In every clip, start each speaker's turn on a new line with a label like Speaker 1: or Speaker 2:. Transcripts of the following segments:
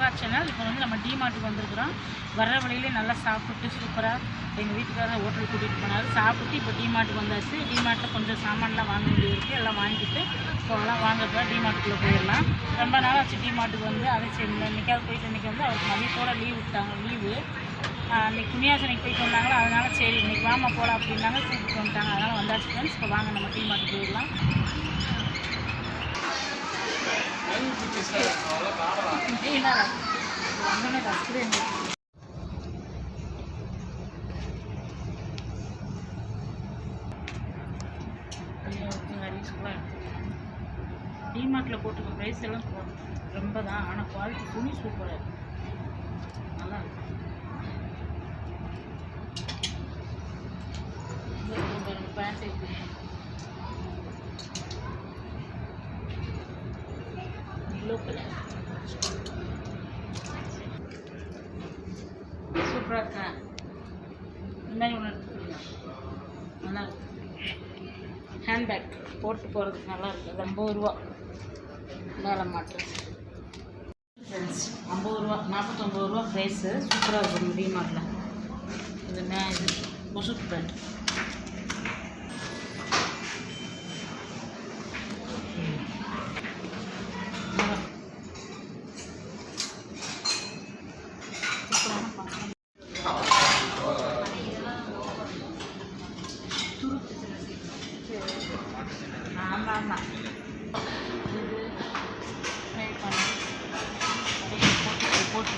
Speaker 1: Yoga channel இப்போ வந்து நம்ம டிமார்ட்டுக்கு வந்திருக்கிறோம். வர்ற வழியிலே நல்லா சாப்பிட்டு சூப்பராக எங்கள் வீட்டுக்காரர் ஹோட்டல் கூட்டிகிட்டு போனார். சாப்பிட்டு இப்போ டிமார்ட்டுக்கு வந்தாச்சு. டிமார்ட்டில் கொஞ்சம் சாமான்லாம் வாங்க வேண்டியது இருக்குது எல்லாம் வாங்கிட்டு போகலாம் வாங்குறதா டிமார்ட்டுக்குள்ளே போயிடலாம். ரொம்ப நாள் ஆச்சு டிமார்ட்டுக்கு வந்து. அதை சரி இன்னைக்காவது போயிட்டு இன்றைக்கி வந்து அவருக்கு மதியத்தோட லீவ் விட்டாங்க. லீவு இன்னைக்கு புண்ணியாசனைக்கு போயிட்டு வந்தாங்களோ? அதனால சரி இன்றைக்கி வாமா போகலாம் அப்படின்னாங்க கூப்பிட்டு வந்துட்டாங்க. அதனால் வந்தாச்சு ஃப்ரெண்ட்ஸ் இப்போ வாங்க நம்ம டிமார்ட்டுக்கு போயிடலாம். டிமார்ட்டில் போட்டுக்க ப்ரைஸ் எல்லாம் ரொம்ப தான் ஆனால் குவாலிட்டி துணி சூப்பராக இருக்கு நல்லா இருக்கு சூப்பராக இருக்கேன் இந்த மாதிரி ஒன்று எடுத்துக்கலாம் நல்லா ஹேண்ட்பேக் போட்டு போகிறதுக்கு நல்லா இருக்குது ஐம்பது ரூபா. மேலே மாட்டு ஃப்ரெண்ட்ஸ் ஐம்பது ரூபா நாற்பத்தொம்பது ரூபா ப்ரைஸு சூப்பராக இருக்கும் டிமார்ட்டில் இது மே இது முசுக் பேண்ட். ஆமாம் இது போட்டு போட்டு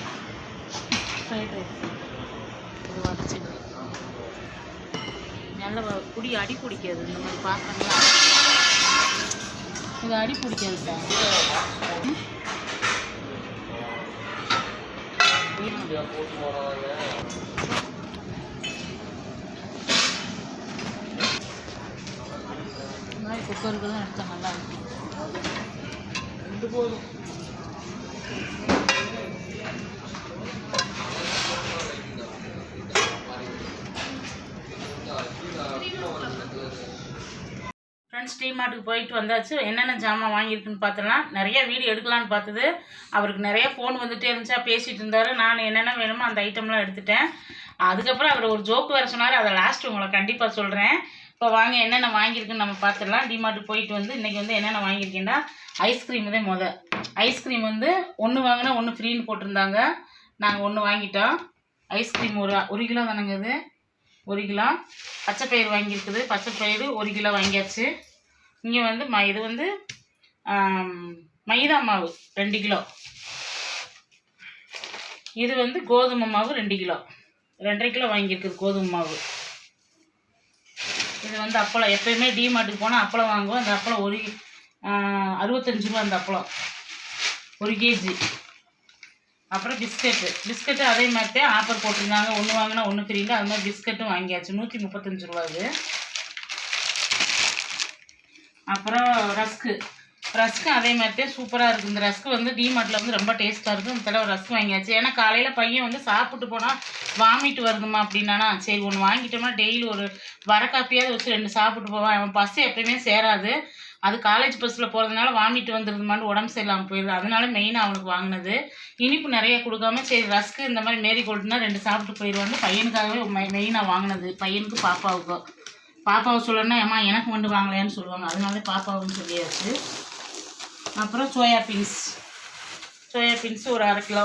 Speaker 1: ஃப்ரைட் ரைஸ் இது நல்ல குடி அடி பிடிக்காது. இந்த மாதிரி பாத்திரங்களா இது அடி பிடிக்காது சார். மாதிரி குக்கருக்கு தான் எடுத்தால் நல்லா இருக்கும். ரெண்டு போதும். ஃப்ரெண்ட்ஸ் டிமார்ட்டுக்கு போயிட்டு வந்தாச்சு. என்னென்ன ஜாமான் வாங்கியிருக்குன்னு பார்த்தலாம் நிறைய வீடியோ எடுக்கலான்னு பார்த்தது. அவருக்கு நிறைய ஃபோன் வந்துட்டே இருந்துச்சா. பேசிகிட்டு இருந்தார். நான் என்னென்ன வேணுமோ அந்த ஐட்டம்லாம் எடுத்துட்டேன். அதுக்கப்புறம் அவர் ஒரு ஜோக்கு வேறு சொன்னார். அதை லாஸ்ட் உங்களை கண்டிப்பாக சொல்கிறேன் இப்போ வாங்க என்னென்ன வாங்கியிருக்குன்னு நம்ம பார்த்துடலாம். டிமார்ட்டுக்கு போயிட்டு வந்து இன்றைக்கி வந்து என்னென்ன வாங்கியிருக்கேன்னா ஐஸ்கிரீம் தான் மொதல் ஐஸ்கிரீம் வந்து ஒன்று வாங்கினா ஒன்று ஃப்ரீன்னு போட்டிருந்தாங்க. நாங்கள் ஒன்று வாங்கிட்டோம். ஐஸ்கிரீம் ஒரு ஒரு கிலோ தானேங்க இது? ஒரு கிலோ. பச்சைப்பயிறு வாங்கியிருக்குது. பச்சைப்பயிறு ஒரு கிலோ வாங்கியாச்சு. இங்கே வந்து ம இது வந்து மைதா மாவு ரெண்டு கிலோ. இது வந்து கோதுமை மாவு ரெண்டு கிலோ. ரெண்டரை கிலோ வாங்கியிருக்குது கோதுமை மாவு. இது வந்து அப்பளம். எப்பயுமே டிமார்ட்டுக்கு போனால் அப்பளம் வாங்குவோம். அந்த அப்பளம் ஒரு அறுபத்தஞ்சு ரூபா அந்த அப்பளம். ஒரு கேஜி அப்புறம் பிஸ்கெட்டு பிஸ்கெட்டு அதே மாதிரி தான் ஆஃபர் போட்டிருந்தாங்க. ஒன்று வாங்கினா ஒன்று ஃப்ரீங்க அது மாதிரி பிஸ்கெட்டும் வாங்கியாச்சு. நூற்றி முப்பத்தஞ்சு ரூபா இது அப்புறம் ரஸ்க்கு. ரஸ்க்கு அதே மாதிரி தான் சூப்பராக இருக்குது இந்த ரஸ்க்கு வந்து டிமார்ட்டில் வந்து ரொம்ப டேஸ்ட்டாக இருக்குது இந்த தடவை ரஸ்க் வாங்கியாச்சு. ஏன்னா காலையில் பையன் வந்து சாப்பிட்டு போனால் வாமிட் வருதுமா அப்படின்னானா சரி ஒன்று வாங்கிட்டோம்னா டெய்லி ஒரு வர காப்பியாவது வச்சு ரெண்டு சாப்பிட்டு போவான். அவன் பஸ் எப்பயுமே சேராது. அது காலேஜ் பஸ்ஸில் போகிறதுனால வாமிட் வந்துருதுமான்னு உடம்பு சரியில்லாமல் போயிடுது அதனால மெயினாக அவனுக்கு வாங்கினது. இனிப்பு நிறைய கொடுக்காம சரி ரஸ்க்கு இந்த மாதிரி மேரி கோல்டுனா ரெண்டு சாப்பிட்டு போயிடுவான்னு பையனுக்காகவே மெயினாக வாங்கினது. பையனுக்கு பாப்பாவுக்கும் பாப்பாவை சொல்லணும்னா ஏமா எனக்கு மட்டும் வாங்கலையான்னு சொல்லுவாங்க. அதனால பாப்பாவும் சொல்லியாச்சு. அப்புறம் சோயா பீன்ஸ். சோயா பீன்ஸ் ஒரு அரை கிலோ.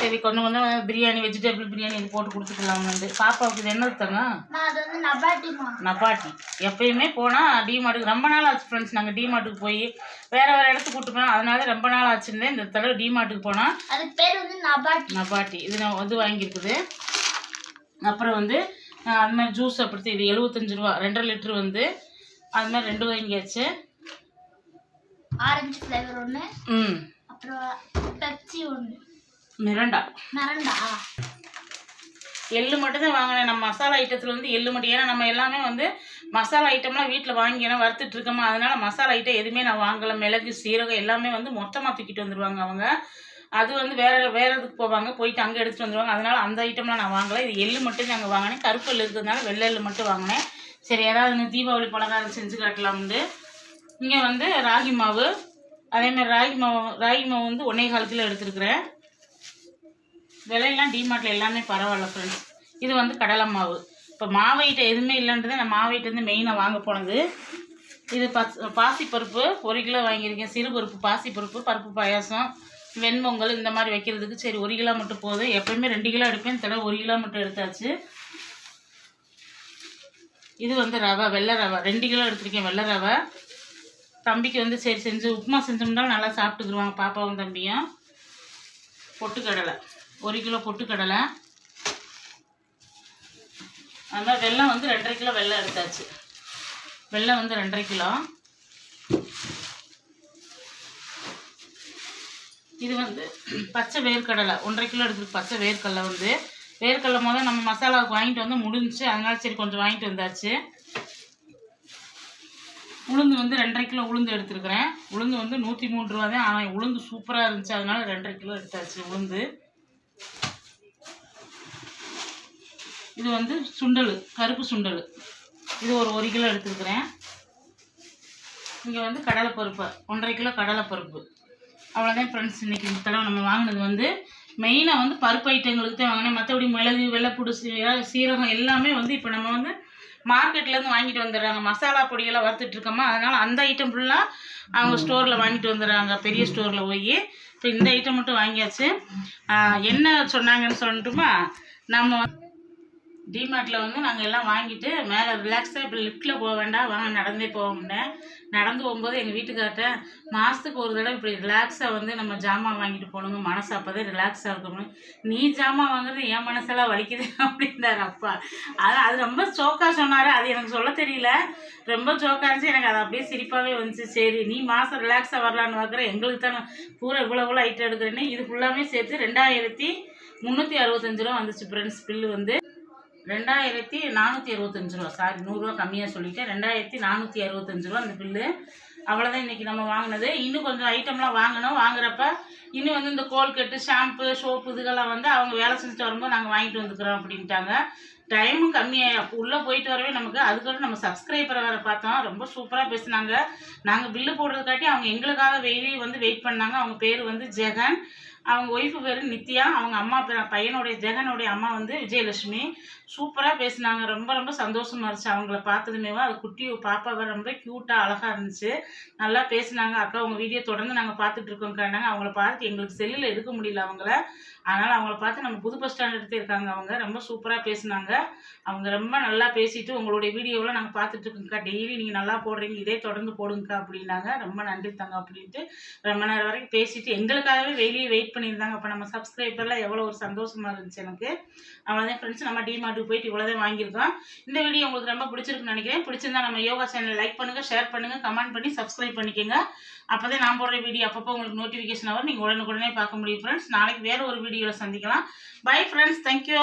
Speaker 1: சரி கொஞ்சம் கொஞ்சம் பிரியாணி வெஜிடபிள் பிரியாணி இது போட்டு கொடுத்துக்கலாம்னு பாப்பாவுக்கு இது என்ன தங்க
Speaker 2: நான் அது வந்து நபாட்டிமா.
Speaker 1: நபாட்டி. எப்பயுமே போனால் டிமார்ட்டுக்கு ரொம்ப நாள் ஆச்சு ஃப்ரெண்ட்ஸ் நாங்கள் டிமார்ட்டுக்கு போய் வேறு வேறு இடத்துக்கு கூட்டு போனோம். அதனால ரொம்ப நாள் ஆச்சுன்னு இந்த தடவை டிமார்ட்டுக்கு போனால்
Speaker 2: அதுக்கு பேர் வந்து நபாட்டி.
Speaker 1: நபாட்டி. இது நான் இது வாங்கியிருக்குது. அப்புறம் வந்து அது மாதிரி ஜூஸ் அப்படி இது எழுபத்தஞ்சு ரூபா ரெண்டரை லிட்ரு வந்து அது மாதிரி ரெண்டு வாங்கியாச்சு.
Speaker 2: ஆரஞ்சு ஃப்ளேவர் ஒன்று
Speaker 1: ம்.
Speaker 2: அப்புறம் பெப்சி ஒன்று
Speaker 1: மிரண்டா.
Speaker 2: மிரண்டா?
Speaker 1: எள்ளு மட்டும் தான் வாங்கினேன். நம்ம மசாலா ஐட்டத்தில் வந்து எள்ளு மட்டும். ஏன்னா நம்ம எல்லாமே வந்து மசாலா ஐட்டம்லாம் வீட்டில் வாங்கி ஏன்னா வறுத்துட்டு இருக்கோமா அதனால மசாலா ஐட்டம் எதுவுமே நான் வாங்கலை. மிளகு சீரகம் எல்லாமே வந்து மொத்தமாக தூக்கிட்டு வந்துடுவாங்க அவங்க. அது வந்து வேற வேற இதுக்கு போவாங்க. போயிட்டு அங்கே எடுத்துட்டு வந்துடுவாங்க அதனால அந்த ஐட்டம்லாம் நான் வாங்கலை. இது எள்ளு மட்டும் நாங்கள் வாங்கினேன். கருப்பு எள்ளு இருக்கிறதுனால வெள்ளை எள்ளு மட்டும் வாங்கினேன். சரி ஏதாவது தீபாவளி பலகாரம் செஞ்சு காட்டலாம்னு இங்கே வந்து ராகி மாவு. அதே மாதிரி ராகி மாவு ராகி மாவு வந்து ஒன்றே கால் கிலோ எடுத்துருக்குறேன். விலையெல்லாம் டிமார்ட்டில் எல்லாமே பரவாயில்ல ஃப்ரெண்ட்ஸ் இது வந்து கடலை மாவு. இப்போ மாவு எதுவுமே இல்லைன்றது நான் மாவு வந்து மெயினாக வாங்க போனது. இது பச் பாசிப்பருப்பு ஒரு கிலோ வாங்கியிருக்கேன். சிறுபருப்பு பாசிப்பருப்பு பருப்பு பாயாசம் வெண்பொங்கல் இந்த மாதிரி வைக்கிறதுக்கு சரி ஒரு கிலோ மட்டும் போதும். எப்போயுமே ரெண்டு கிலோ எடுப்பேன். தடவை ஒரு கிலோ மட்டும் எடுத்தாச்சு. இது வந்து ரவை வெள்ளை ரவை. ரெண்டு கிலோ எடுத்திருக்கேன் வெள்ளை ரவை. தம்பிக்கு வந்து சரி செஞ்சு உப்புமா செஞ்சோம்னா நல்லா சாப்பிட்டுக்குருவாங்க. பாப்பாவும் தம்பியும். பொட்டுக்கடலை. ஒரு கிலோ பொட்டுக்கடலை. அதான் வெள்ளம் வந்து ரெண்டரை கிலோ வெள்ளம் எடுத்தாச்சு. வெள்ளம் வந்து ரெண்டரை கிலோ. இது வந்து பச்சை வேர்க்கடலை. ஒன்றரை கிலோ எடுத்துருக்கு பச்சை வேர்க்கடலை வந்து. வேர்க்கடலை முதல்ல நம்ம மசாலாவுக்கு வாங்கிட்டு வந்து முடிஞ்சு அதனால சரி கொஞ்சம் வாங்கிட்டு வந்தாச்சு. உளுந்து வந்து ரெண்டரை கிலோ உளுந்து எடுத்துருக்குறேன். உளுந்து வந்து நூற்றி மூணு ரூபா தான். ஆனால் உளுந்து சூப்பராக இருந்துச்சு. அதனால ரெண்டரை கிலோ எடுத்தாச்சு உளுந்து. இது வந்து சுண்டல் கருப்பு சுண்டல். இது ஒரு ஒரு கிலோ எடுத்துருக்கிறேன். இங்கே வந்து கடலைப்பருப்பு ஒன்றரை கிலோ கடலைப்பருப்பு. அவ்வளோதான் ஃப்ரெண்ட்ஸ் இன்றைக்கி இந்த தடவை நம்ம வாங்கினது வந்து மெயினாக வந்து பருப்பு ஐட்டங்களுக்கு தான் வாங்கினேன். மற்றபடி மிளகு வெள்ளைப்பூடு சீரகம் எல்லாமே வந்து இப்போ நம்ம வந்து மார்க்கெட்லேருந்து வாங்கிட்டு வந்துடுறாங்க. மசாலா பொடியெல்லாம் வறுத்துட்டு இருக்கோமா? அதனால் அந்த ஐட்டம் ஃபுல்லாக அவங்க ஸ்டோரில் வாங்கிட்டு வந்துடுறாங்க. பெரிய ஸ்டோரில் போய். இப்போ இந்த ஐட்டம் மட்டும் வாங்கியாச்சு. என்ன சொன்னாங்கன்னு சொல்லட்டுமா? நம்ம டிமார்ட்டில் வந்து நாங்கள் எல்லாம் வாங்கிட்டு மேலே ரிலாக்ஸாக இப்போ லிஃப்ட்டில் போக வேண்டாம். வாங்க நடந்தே போவோம்னே நடந்து போகும்போது எங்கள் வீட்டுக்கார்ட்ட மாதத்துக்கு ஒரு தடவை இப்படி ரிலாக்ஸாக வந்து நம்ம ஜாமான் வாங்கிட்டு போகணுங்க மனசு அப்போதான் ரிலாக்ஸாக இருக்கணும் நீ ஜாமான் வாங்குறது என் மனசெல்லாம் வலிக்குது அப்படின்னாரு அப்பா. அது அது ரொம்ப ஜோக்காக சொன்னார். அது எனக்கு சொல்ல தெரியல. ரொம்ப ஜோக்காக இருந்துச்சு. எனக்கு அது அப்படியே சிரிப்பாகவே வந்துச்சு. சரி நீ மாதம் ரிலாக்ஸாக வரலான்னு பார்க்குற எங்களுக்கு தானே பூரா இவ்வளோ இவ்வளோ ஐட்டம் எடுக்கிறேன்னு. இது ஃபுல்லாமே சேர்த்து ரெண்டாயிரத்தி முந்நூற்றி அறுபத்தஞ்சு ரூபா வந்துச்சு ஃப்ரெண்ட்ஸ் பில்லு வந்து. ரெண்டாயிரத்தி நானூற்றி அறுபத்தஞ்சு ரூபா. சாரி நூறுரூவா கம்மியாக சொல்லிட்டேன். ரெண்டாயிரத்தி நானூற்றி அறுபத்தஞ்சு ரூபா அந்த பில்லு அவ்வளோதான் இன்றைக்கி நம்ம வாங்கினது. இன்னும் கொஞ்சம் ஐட்டம்லாம் வாங்கினோம் வாங்குறப்ப இன்னும் வந்து இந்த கோல்கட்டு ஷாம்பு சோப்பு இதுகெல்லாம் வந்து அவங்க வேலை செஞ்சுட்டு வரும்போது நாங்கள் வாங்கிட்டு வந்துக்கிறோம் அப்படின்ட்டாங்க. டைமும் கம்மியாக உள்ளே போயிட்டு வரவே நமக்கு அதுக்கப்புறம் நம்ம சப்ஸ்கிரைபரை வேறு பார்த்தோம். ரொம்ப சூப்பராக பேசினாங்க. நாங்கள் பில்லு போடுறதுக்காட்டி அவங்க எங்களுக்காக வெயிலே வந்து வெயிட் பண்ணாங்க. அவங்க பேர் வந்து ஜெகன். அவங்க ஒய்ஃபு பேர் நித்யா. அவங்க அம்மா பேர் பையனுடைய ஜெகனுடைய அம்மா வந்து விஜயலட்சுமி. சூப்பராக பேசினாங்க. ரொம்ப ரொம்ப சந்தோஷமாக இருந்துச்சு. அவங்கள பார்த்ததுமே. அது குட்டி பாப்பாவை ரொம்ப க்யூட்டாக அழகாக இருந்துச்சு. நல்லா பேசினாங்க. அக்கா உங்கள் வீடியோ தொடர்ந்து நாங்கள் பார்த்துட்டு இருக்கோங்காண்டாங்க அவங்கள பார்த்து எங்களுக்கு செல்லில் எடுக்க முடியல அவங்கள. அதனால் அவங்கள பார்த்து நம்ம புது பஸ் ஸ்டாண்ட் எடுத்து இருக்காங்க அவங்க. ரொம்ப சூப்பராக பேசினாங்க. அவங்க ரொம்ப நல்லா பேசிட்டு உங்களுடைய வீடியோவில் நாங்கள் பார்த்துட்டு இருக்கோங்க்கா டெய்லி நீங்கள் நல்லா போடுறீங்க. இதே தொடர்ந்து போடுங்கக்கா அப்படின்னாங்க. ரொம்ப நன்றி தாங்க அப்படின்ட்டு ரொம்ப நேரம் வரைக்கும் பேசிட்டு எங்களுக்காகவே வெளியே வெயிட் பண்ணியிருந்தாங்க. அப்போ நம்ம சப்ஸ்கிரைபர்லாம் எவ்வளோ ஒரு சந்தோஷமாக இருந்துச்சு எனக்கு. அவ்வளோதான் ஃப்ரெண்ட்ஸ் நம்ம டிமார்ட்டுக்கு போயிட்டு இவ்வளோதான் வாங்கியிருக்கோம். இந்த வீடியோ உங்களுக்கு ரொம்ப பிடிச்சிருக்குன்னு நினைக்கிறேன். பிடிச்சிருந்தா நம்ம யோகா சேனல் லைக் பண்ணுங்கள் ஷேர் பண்ணுங்கள் கமெண்ட் பண்ணி சப்ஸ்கிரைப் பண்ணிக்கோங்க. அப்போ தான் நான் போடுற வீடியோ அப்பப்போ உங்களுக்கு நோட்டிஃபிகேஷன் வரும். நீங்கள் உடனுக்குடனே பார்க்க முடியும் ஃப்ரெண்ட்ஸ் நாளைக்கு வேறு ஒரு வீடியோவில் சந்திக்கலாம். Bye friends thank you